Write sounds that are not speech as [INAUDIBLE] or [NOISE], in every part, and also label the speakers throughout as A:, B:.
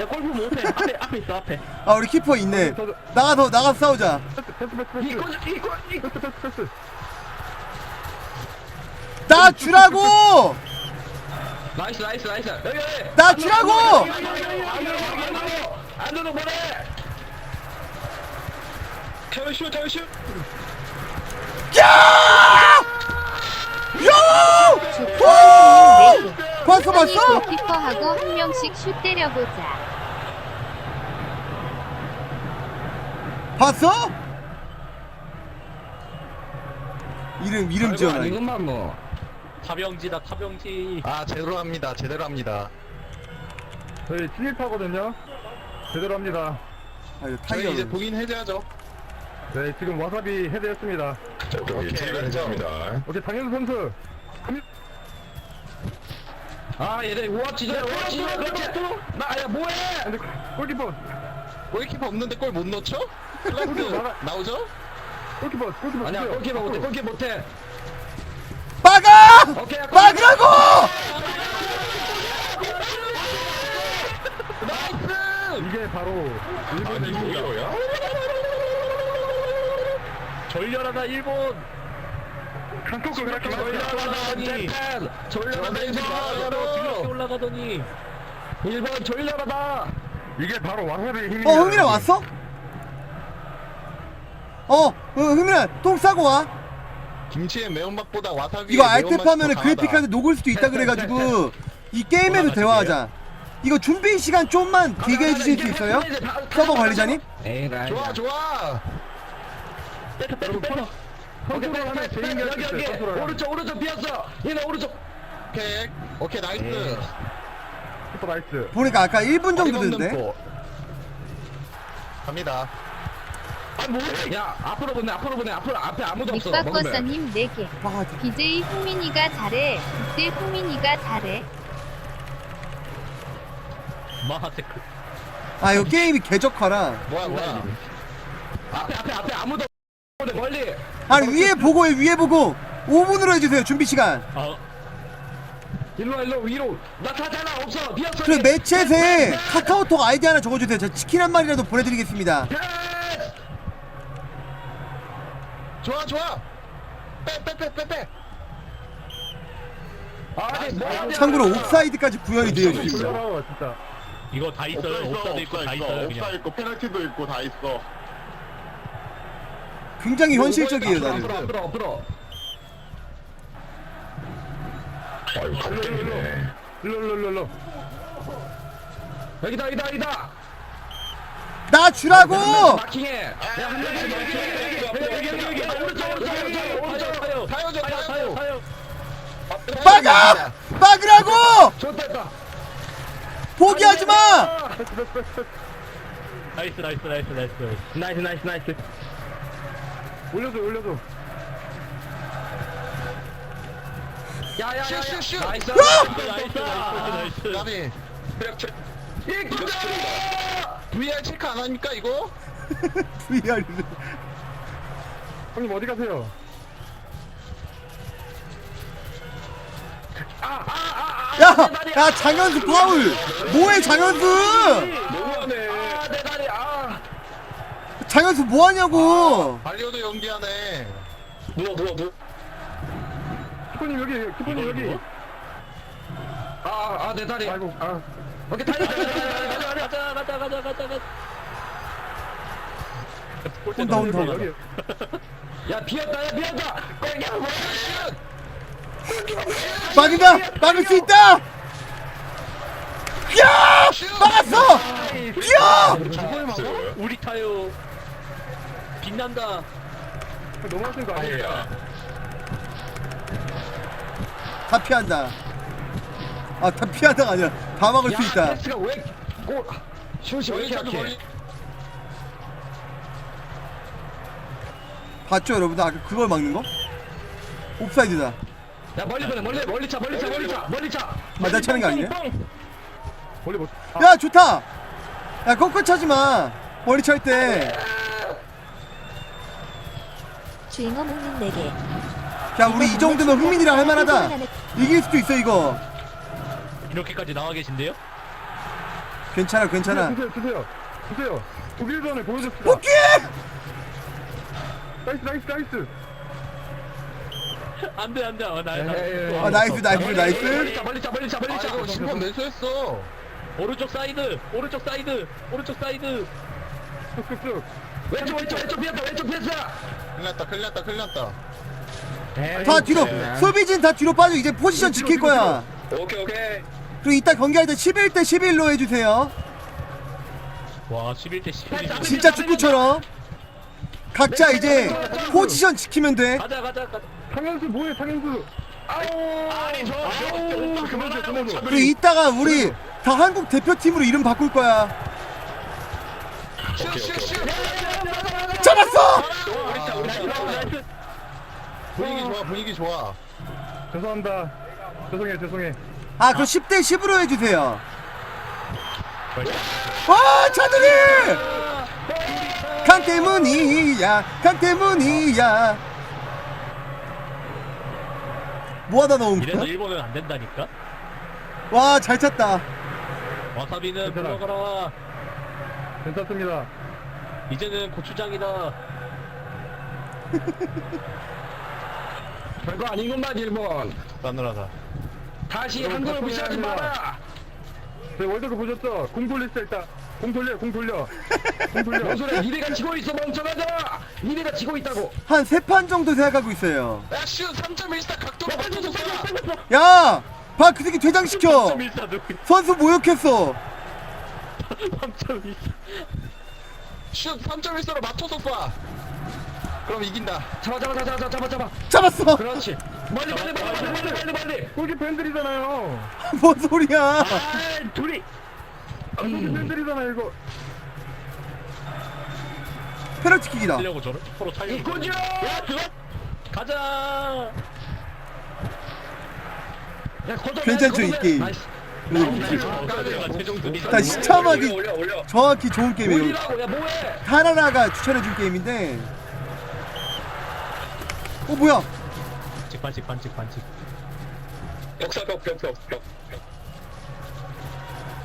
A: 야 골프 못해 앞에 앞에 있어 앞에.
B: 아 우리 키퍼 있네. 나가서 나가서 싸우자.
C: 패스 패스 패스
A: 이거 이거 이거
C: 패스 패스 패스
B: 나 주라고!
A: 나이스 나이스 나이스. 여기 여기
B: 나 주라고!
A: 안으로 보내 태우슈 태우슈
B: 야! 야!
D: 손이
B: 봤어?
D: 골키퍼하고 한 명씩 슛 때려보자.
B: 봤어? 이름 이름 지어놔
A: 이것만 뭐.
E: 타병지다 타병지.
F: 아 제대로 합니다. 제대로 합니다.
C: 저희 진입하거든요. 제대로 합니다.
B: 아 이거
F: 저희 이제
B: 타이어
F: 봉인 해제하죠.
C: 네 지금 와사비 해제했습니다.
F: 오케이. 해제합니다.
C: 오케이 장현수 선수. 한-
A: 아 얘네 우와 찢어 그렇지 나야 뭐해
C: 근데 골키퍼
F: 골키퍼 없는데 골 못 넣죠? 클라스 나오죠?
C: 골키퍼 골키퍼
A: 아니야. 골키퍼 못해 골키퍼 못해
B: 막아!
A: 오케이
B: 막으라고!
A: 나이스
C: 이게 바로 일본의 힘입니다
E: 졸렬하다 일본
C: 한국을 그렇게
A: 졸려라다니 졸려라다
E: 이렇게
A: 일본
E: 올라가더니
A: 일본 졸려라다.
C: 이게 바로 와사비의 힘입니다
B: 어 흥민아 왔어? 어, 어 흥민아 똥 싸고 와.
F: 김치의 매운맛보다 와사비
B: 이거 알테프 하면은 그래픽카드 녹을 수도 있다 그래가지고 이 게임에서 대화하자. 이거 준비 시간 좀만 길게 해주실 수 있어요? 서버 관리자님?
A: 에이 나
F: 좋아 좋아.
A: 여기
C: 선수로 하면.
A: 오른쪽 오른쪽 비었어. 얘네 오른쪽
F: 오케이 오케이 나이스.
C: 키퍼 나이스.
B: 보니까 아까 1분 정도 되는데?
F: 골. 갑니다.
A: 아 뭐해? 야 앞으로 보내 앞으로 보내 앞으로 앞에 아무도 없어. 먹으면
D: 밑바꿔서님 4개.
B: 아,
D: BJ 흥민이가 잘해. 그때 흥민이가 잘해.
E: 마하테크.
B: 아 이거 게임이 개적화라.
F: 뭐야 뭐야?
A: 앞에 앞에 앞에 아무도 없어. 멀리.
B: 아니 위에 보고 해 위에 보고. 5분으로 해주세요 준비 시간.
E: 아
A: 일로 와, 일로 위로. 나 타잖아 없어. 비었어
B: 그리고 매챗에 카카오톡 아이디 하나 적어주세요. 저 치킨 한 마리라도 보내드리겠습니다.
A: 패스!
F: 좋아 좋아. 빼빼빼빼빼.
A: 아니 뭐 하냐
B: 참고로 옵사이드까지 구현이 되어 있습니다.
C: 진짜.
E: 이거 다 있어요. 옵사도 있고 다 있어요 그냥.
G: 있고 페널티도 있고 다 있어.
B: 굉장히 현실적이에요
A: 앞으로
B: 나는.
A: 앞으로 앞으로 앞으로
C: 일로 일로 일로 일로
A: 여기다 여기다 여기다
B: 나 주라고
A: 마킹해 야한 명씩 마킹해 여기 여기 여기 오른쪽 오른쪽 오른쪽
E: 타요
F: 타요
E: 타요 타요
B: 막아 막으라고
A: 좋됐다
B: 포기하지 마
E: 나이스 나이스 나이스 나이스
A: 나이스 나이스 나이스
C: 올려줘 올려줘
A: 야야야
F: 슛슛슛!
A: 나이스
E: 나이스 나이스 나이스
F: 나비.
A: 이 구자
F: VR 체크 안 합니까 이거? [LAUGHS]
B: VR
C: 형님 어디 가세요?
B: 야, 야 장현수 파울! 뭐해 장현수?
A: 너무하네 아내 다리 아.
B: 장현수 뭐하냐고!
F: 발리오도 연기하네.
A: 누워 누워 누워
C: 키퍼님 여기 키퍼님 여기.
A: 아아 내 다리.
C: 아이고 아.
A: 오케이 다리 다리 다리 다리
E: 가자 가자 가자 가자 가자.
B: 온다 온다
C: 여기.
A: 야 비었다 야 비었다. 골키퍼 뭐야
B: 막은다! 막을 수 있다! 야! 막았어!
F: 저걸 막아?
E: 우리 타요. 빛난다.
C: 너무하신 거 아니에요
B: 다 피한다. 아 다 피한다가 아니라 다 막을 수 있다.
A: 패스가 왜 골 슛이 왜 이렇게 약해?
B: 봤죠 여러분들? 아까 그걸 막는 거? 옵사이드다.
A: 야 멀리 보내 멀리 멀리 차 멀리 차 멀리 차 멀리 차.
B: 맞아 차는 거 아니냐
C: 멀리
B: 못야 좋다! 야 꺾어 차지 마! 머리 찰 때.
D: 주인어 먹는 4개.
B: 야 우리 이 정도면 흥민이랑 할만하다. 이길 수도 있어 이거.
E: 이렇게까지 나와 계신데요?
B: 괜찮아 괜찮아.
C: 주세요 주세요 주세요. 독일 전에 보여줬습니다.
B: 복귀!
C: 나이스 나이스 나이스. [LAUGHS]
E: 안돼 안돼. 어, 나, 나,
B: 아 나이스 나이스 나이스.
A: 빨리 차 빨리 차 빨리 아차
F: 이거 신고 매수했어.
E: 오른쪽 사이드 오른쪽 사이드 오른쪽 사이드.
C: 쑥쑥쑥
A: 왼쪽 왼쪽 왼쪽 피했다 왼쪽 피했다
F: 큰일 났다 큰일 났다 큰일 났다
B: 다 뒤로 수비진 다 뒤로 빠져 이제 포지션 지킬 거야.
A: 오케이 오케이.
B: 그리고 이따 경기할 때 11대 11로 해주세요.
E: 와 11대 11
B: 진짜 축구처럼. 각자 이제 포지션 지키면 돼.
E: 가자 가자 가자.
C: 상현수 뭐해 상현수?
A: 아니 저
C: 아우 그만둬 그만둬
B: 그리고 이따가 우리 다 한국 대표팀으로 이름 바꿀 거야. 잡았어
F: 분위기 좋아 분위기 좋아.
C: 죄송합니다. 죄송해 죄송해.
B: 아 그럼 10대 10으로 해주세요. 와 차들이 강 때문이야 강 때문이야. 뭐하다 넣은
E: 이래서
B: 거야?
E: 일본은 안 된다니까?
B: 와 잘 찼다.
E: 와사비는
C: 괜찮아.
E: 들어가라.
C: 괜찮습니다.
E: 이제는 고추장이다 [LAUGHS]
A: 별거 아닌것만 일본.
F: 싸늘하다.
A: 다시 한국을 무시하지. 마라.
C: 저 월드컵 보셨죠? 공 돌렸어 일단. 공 돌려 공 돌려. 공 돌려.
A: 뭔 소리야? 니네가 지고 있어 멍청하다! 니네가 지고 있다고.
B: 한 세 판 정도 생각하고 있어요.
F: 야슛 3.14 각도로 맞춰서 쏴
B: 야! 봐 그 새끼 퇴장시켜.
E: 3.14 누구
B: 선수 모욕했어.
E: 3.14
F: 슛 3.14로 맞춰서 쏴 그럼 이긴다.
A: 잡아 잡아 잡아 잡아 잡아 잡아.
B: 잡았어.
A: 그렇지. 빨리 빨리 빨리 빨리 빨리 빨리 빨리.
C: 거기 팬들이잖아요. [LAUGHS]
B: 뭔 소리야.
E: 아 둘이.
C: 거기 팬들이잖아 이거.
B: 페널티킥이다.
E: 하려고 저를? 서로 살려고
A: 이거죠
E: 야 들어! 가자!
A: 야 걷어
B: 괜찮죠, 이 게임?
A: 나이스.
E: 최종 둘이
B: 다 시참하기
A: 올려 올려
B: 정확히 좋은 게임이에요.
A: 올리라고 야 뭐해?
B: 타라라가 추천해준 게임인데 어 뭐야?
E: 반칙 반칙 반칙 반칙
A: 벽사 벽벽벽벽.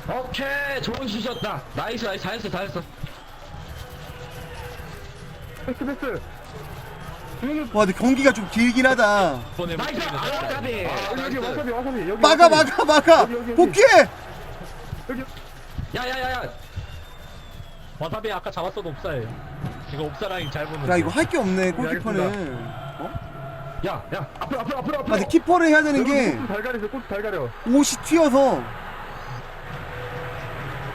A: 오케이 좋은 슛이었다. 나이스 나이스 다 했어 다 했어.
C: 패스 패스.
B: 와 근데 경기가 좀 길긴 하다.
E: 이번에
A: 나이스. 아 까비
C: 여기 와사비 와사비 여기
B: 막아
C: 와사비.
B: 막아 막아!
C: 여기, 여기, 여기.
B: 복귀해!
C: 여기.
A: 야야야야.
E: 와사비 아까 잡았어도 옵사예요. 이거 옵사 라인 잘 보면
B: 야
E: 돼.
B: 이거 할 게 없네 골키퍼는
A: 야 야 앞으로 앞으로 앞으로
B: 아
A: 앞으로
B: 근데 키퍼를 해야 되는
C: 게꽃잘 가리죠 꽃잘 가려
B: 옷이 튀어서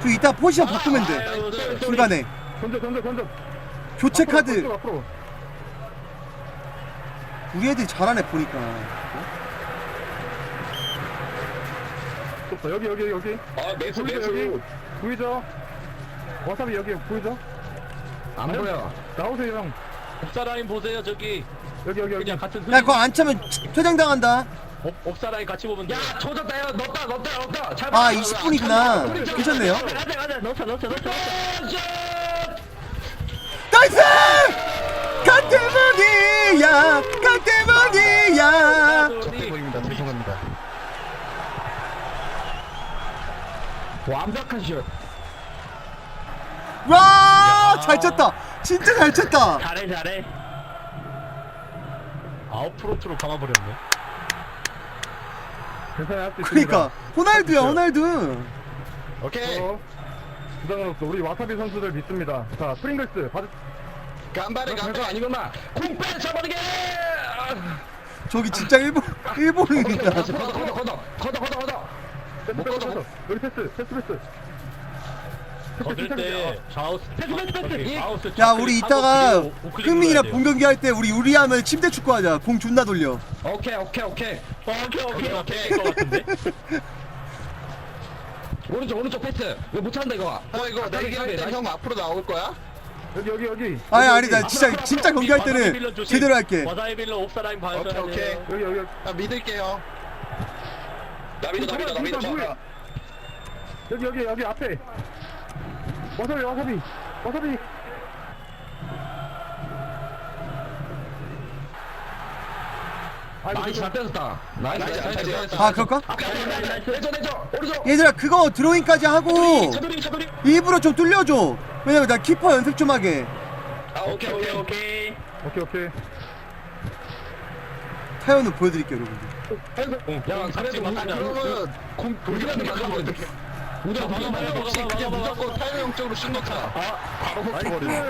B: 그 이따 포지션 바꾸면 돼. 중간에
C: 던져 던져 던져
B: 교체
C: 앞으로,
B: 카드
C: 앞으로, 앞으로
B: 우리 애들이 잘하네 보니까
C: 떴어 여기 여기 여기
A: 아 매수
C: 보이죠 여기 보이죠 와사비 여기 보이죠
A: 안 보여
C: 나오세요 형
E: 옵사 라인 보세요 저기
C: 여기 여기 여기.
E: 그냥 같은
B: 야 그거 안 차면 퇴장당한다.
E: 옵, 옵사 라인 같이 보면 돼.
A: 야 조졌다 야 넣었다 넣었다 넣었다. 잘
B: 아
A: 봤다.
B: 20분 이구나. 괜찮네요.
E: 가자 가자. 넣자 넣자 넣자
B: 나이스! 간 때문이야 간 때문이야.
F: 보입니다. 죄송합니다.
A: 완벽한 슛.
B: 와 잘 쳤다. 진짜 잘 쳤다.
E: 잘해 잘해 아웃프로트로 감아버렸네.
C: 괜찮아 할수 있습니다.
B: 그러니까 호날두야 호날두.
F: 오케이.
C: 어, 부담으로서 우리 와사비 선수들 믿습니다. 자 프링글스 받으
F: 간발에
A: 별거
F: 간발.
A: 아니구나. 공빼 쳐버리게!
B: 저기 진짜 일본 일본인이다.
A: 걷어 걷어 걷어 걷어 걷어 걷어. 걷어
C: 패스
F: 못
C: 패스
F: 걷어,
C: 패스 여기 패스 패스 패스
E: 거들 때 좌우스 패스 패스 패스 좌우스
B: 야 우리 이따가 흥민이랑. 본 경기 할 때 우리 우리하면 침대 축구 하자. 공 존나 돌려.
A: 오케이 오케이 오케이.
E: 오케이 오케이 오케이. 것 같은데? [LAUGHS]
A: 오른쪽 오른쪽 패스. 이거 못 찬다 이거.
F: 어 이거
A: 가까이
F: 내기
A: 가야 돼,
F: 할때 형 앞으로 나올 거야?
C: 여기 여기 여기.
B: 아니
C: 여기,
B: 아니 나
C: 여기.
B: 진짜 진짜 경기 할 때는 제대로 할게.
E: 와사이 빌러 옵사 라인 봐야
F: 오케이, 오케이.
E: 돼요
C: 여기 여기
F: 나 믿을게요.
A: 나 믿어 나 믿어 나 믿어?
C: 여기 여기 여기 앞에 와사비 와사비 와사비 나이스 잘 뺐었다 나이스 나이스 나이스 나이스
B: 아 그럴까?
C: 내줘 내줘 오른쪽
B: 얘들아 그거 드로잉까지 하고
A: 차돌이 차돌이
B: 일부러 좀 뚫려줘 왜냐면 나 키퍼 연습 좀 하게
A: 아 오케이 오케이 오케이
C: 오케이 오케이
B: 타연우 보여드릴게요 여러분들
C: 야 그래도 우리 그러면 공 돌리는 게 맞아
F: 우리 가 방금
E: 막아, 막아, 막아,
F: 그냥 무조건 타이어 형 쪽으로 신 넣자. 바로 먹혀버리네.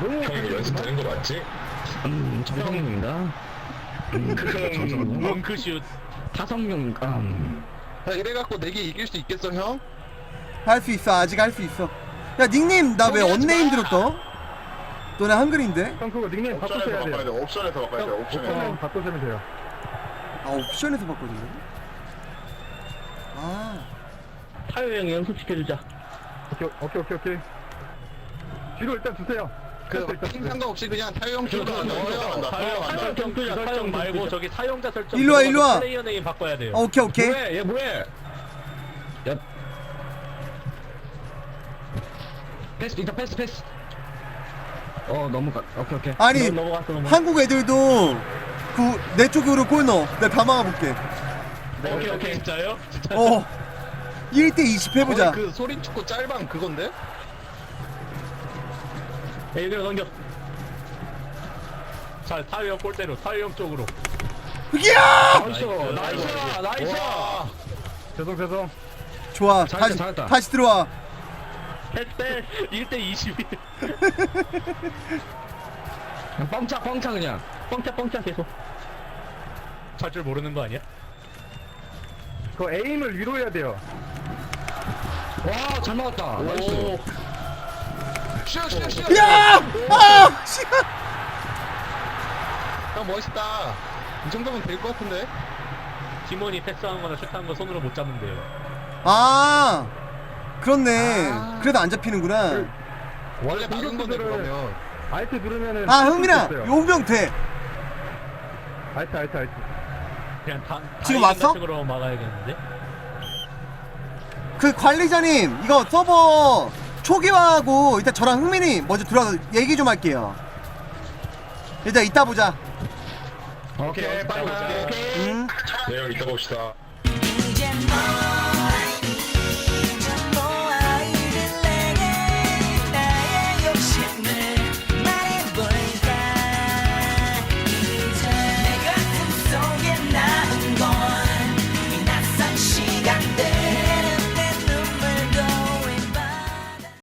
C: 너무
A: 형이 연습되는 거 맞지?
C: 음 정성입니다.
E: 덩크슛.
C: 타성용
F: 야, 이래갖고 내게 이길 수 있겠어 형?
B: 할 수 있어 아직 할 수 있어. 야 닉네임 나 왜 언네임드로 떠? 너네 한글인데?
C: 형 그거 닉네임
G: 옵션에서
C: 바꾸셔야
G: 바꿔야 돼
C: 돼요
G: 옵션에서 바꿔야 돼 옵션에서.
C: 옵션은 바꾸시면 돼요.
B: 아 옵션에서 바꿔준다 아
E: 타요 형 연습시켜주자.
C: 오케이 오케이 오케이 오케이. 뒤로 일단 주세요.
F: 그
C: 일단
F: 팀
C: 주세요.
F: 상관없이 그냥 타이어 형 쪽으로
G: 간다,
F: 넣어요.
G: 간다.
E: 타요 타요 경투자 타요 말고 저기 사용자 설정
B: 일로 와, 일로 와.
E: 플레이어 네임 바꿔야 돼요.
B: 어, 오케이 오케이.
C: 뭐해 얘 뭐해? 야 패스 일단 패스 패스. 어 넘어가 오케이 오케이.
B: 아니
E: 넘- 넘어갔어.
B: 한국 애들도 그 내 쪽으로 골 넣어. 내가 다 막아볼게.
E: 오케이 오케이. 진짜요? 진짜
B: 어 1대 20 해보자.
F: 거의 그 소리 축구 짤방 그건데?
E: 에이드로 넘겨. 자 타요 형 골대로 타요 형 쪽으로.
B: 이야!
C: 나이스 나이스 나이스. 죄송 죄송.
B: 좋아
C: 잘했다,
B: 다시
C: 잘했다.
B: 다시 들어와.
E: 패스 패스 1대 21
C: 그냥 뻥차 뻥차 그냥.
E: 뻥차 뻥차 계속. 찰줄 모르는 거 아니야?
C: 그 에임을 위로 해야 돼요 와 잘 막았다 나이스
F: 쉬어 쉬어 쉬어.
B: 야! 아! 시간
F: 형 멋있다. 이 정도면 될 것 같은데?
E: 팀원이 패스하는 거나 슛하는 거 손으로 못 잡는데요
B: 아 그렇네 그래도 안 잡히는구나
F: 원래 막은 건데
C: 공격수들은
F: 그러면.
C: 알트 누르면은 아할
B: 흥민아
C: 있어요.
B: 용병 돼
C: 알트 알트 알트
E: 그냥 다
B: 지금 왔어?
E: 거로 막아야겠는데
B: 그 관리자님 이거 서버 초기화하고 일단 저랑 흥민이 먼저 들어와서 얘기 좀 할게요 일단 이따 보자
C: 오케이 빨리
E: 오케이.
C: 오케이
B: 음.
A: 네형 이따 봅시다
H: 너